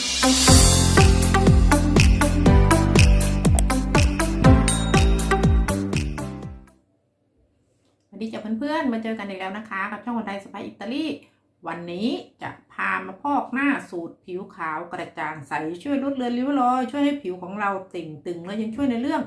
สวัสดีจ้ะเพื่อนๆ มาเจอกันอีกแล้วนะคะ กับช่องวันไทยสไปอิตาลี วันนี้จะพามาพอกหน้าสูตรผิวขาวกระจ่างใส ช่วยลดเลือนริ้วรอยช่วยให้ผิวของเราติ่งตึง และยังช่วยในเรื่อง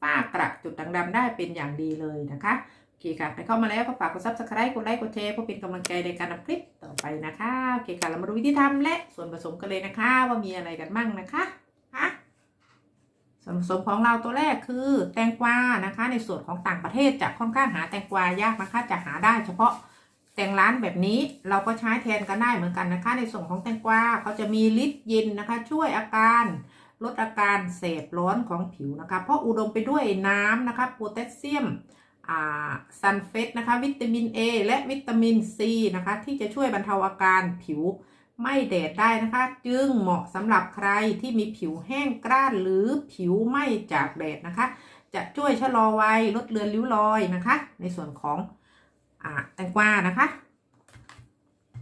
ฝ้ากระจุดด่างดำได้เป็นอย่างดีเลยนะคะ โอเคค่ะใครเข้ามาแล้วก็ฝากกดซับสไครต์กดไลค์กดแชร์เพื่อเป็นกำลังใจในการทำคลิปต่อไปนะคะโอเคค่ะเรามาดูวิธีทำและส่วนผสมกันเลยนะคะ ว่ามีอะไรกันบ้างนะคะค่ะส่วนผสมของเราตัวแรกคือแตงกวานะคะ ในส่วนของต่างประเทศจะค่อนข้างหาแตงกวายากนะคะ จะหาได้เฉพาะแตงร้านแบบนี้เราก็ใช้แทนกันได้เหมือนกันนะคะ ในส่วนของแตงกวาเขาจะมีฤทธิ์เย็นนะคะ ช่วยอาการลดอาการเสพร้อนของผิวนะคะ เพราะอุดมไปด้วยน้ำนะคะโพแทสเซียม ซัลเฟตนะคะ วิตามิน A และวิตามิน C นะคะ ที่จะช่วยบรรเทาอาการผิวไม่แดดได้นะคะ จึงเหมาะสำหรับใครที่มีผิวแห้งกร้านหรือผิวไหม้จากแดดนะคะ จะช่วยชะลอวัยลดเลือนริ้วรอยนะคะ ในส่วนของอแตงกวานะคะ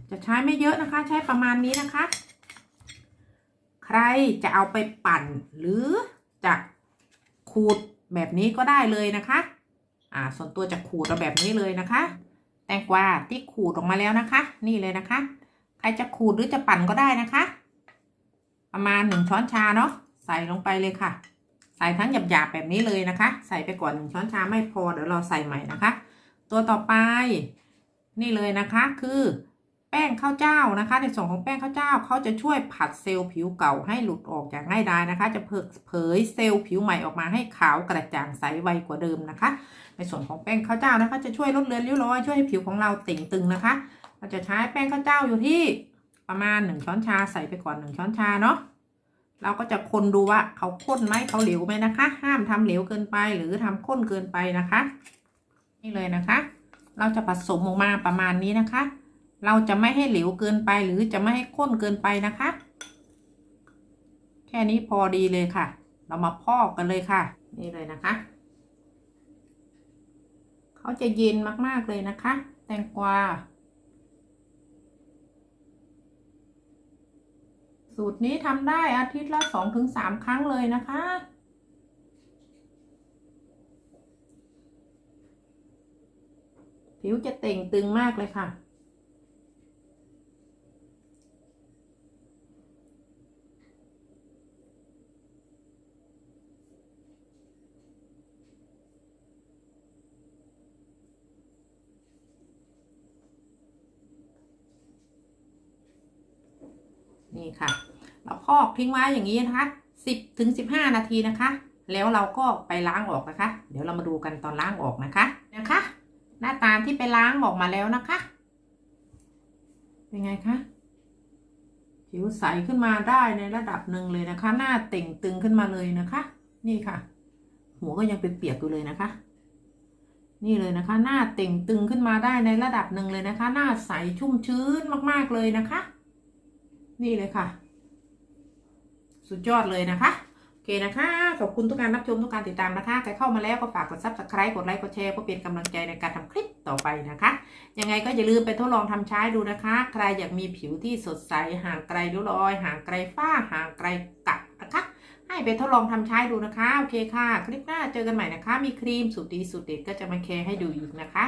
จะใช้ไม่เยอะนะคะ ใช้ประมาณนี้นะคะ ใครจะเอาไปปั่นหรือจะขูดแบบนี้ก็ได้เลยนะคะ อ่าส่วนตัวจะขูดเราแบบนี้เลยนะคะ แตงกวาที่ขูดออกมาแล้วนะคะ นี่เลยนะคะ ใครจะขูดหรือจะปั่นก็ได้นะคะ ประมาณหนึ่งช้อนชาเนาะใส่ลงไปเลยค่ะ ใส่ทั้งหยาบๆแบบนี้เลยนะคะ ใส่ไปก่อนหนึ่งช้อนชาไม่พอเดี๋ยวเราใส่ใหม่นะคะ ตัวต่อไป นี่เลยนะคะคือ แป้งข้าวเจ้านะคะ ในส่วนของแป้งข้าวเจ้าเขาจะช่วยผัดเซลล์ผิวเก่าให้หลุดออกอย่างง่ายดายนะคะ จะเผยเซลล์ผิวใหม่ออกมาให้ขาวกระจ่างใสไวกว่าเดิมนะคะ ในส่วนของแป้งข้าวเจ้านะคะ จะช่วยลดเลือนริ้วรอยช่วยให้ผิวของเราเต่งตึงนะคะ เราจะใช้แป้งข้าวเจ้าอยู่ที่ประมาณหนึ่งช้อนชาใส่ไปก่อนหนึ่งช้อนชาเนาะเราก็จะคนดูว่าเขาข้นไหมเขาเหลวไหมนะคะ ห้ามทำเหลวเกินไปหรือทำข้นเกินไปนะคะ นี่เลยนะคะ เราจะผสมออกมาประมาณนี้นะคะ เราจะไม่ให้เหลวเกินไปหรือจะไม่ให้ข้นเกินไปนะคะ แค่นี้พอดีเลยค่ะ เรามาพอกกันเลยค่ะ นี่เลยนะคะ เขาจะเย็นมากๆเลยนะคะ แตงกวาสูตรนี้ทำได้อาทิตย์ละสองถึงสามครั้งเลยนะคะผิวจะเต่งตึงมากเลยค่ะ นี่ค่ะ เราพอกทิ้งไว้อย่างนี้นะคะสิบถึงสิบห้านาทีนะคะ แล้วเราก็ไปล้างออกนะคะ เดี๋ยวเรามาดูกันตอนล้างออกนะคะนะคะ หน้าตาที่ไปล้างออกมาแล้วนะคะ เป็นไงคะผิวใสขึ้นมาได้ในระดับหนึ่งเลยนะคะ หน้าเต่งตึงขึ้นมาเลยนะคะ นี่ค่ะ หัวก็ยังเป็นเปียกอยู่เลยนะคะ นี่เลยนะคะ หน้าเต่งตึงขึ้นมาได้ในระดับหนึ่งเลยนะคะ หน้าใสชุ่มชื้นมากๆเลยนะคะ นี่เลยค่ะ สุดยอดเลยนะคะ โอเคนะคะ ขอบคุณทุกการรับชมทุกการติดตามนะคะ ใครเข้ามาแล้วก็ฝากกด subscribe กดไลค์กดแชร์เพื่อเป็นกำลังใจในการทำคลิปต่อไปนะคะ ยังไงก็อย่าลืมไปทดลองทำใช้ดูนะคะ ใครอยากมีผิวที่สดใสห่างไกลริ้วรอย ห่างไกลฝ้าห่างไกลกัดนะคะให้ไปทดลองทำใช้ดูนะคะ โอเคค่ะ คลิปหน้าเจอกันใหม่นะคะ มีครีมสูตรดีสูตรเด็ดก็จะมาแชร์ให้ดูอีกนะคะ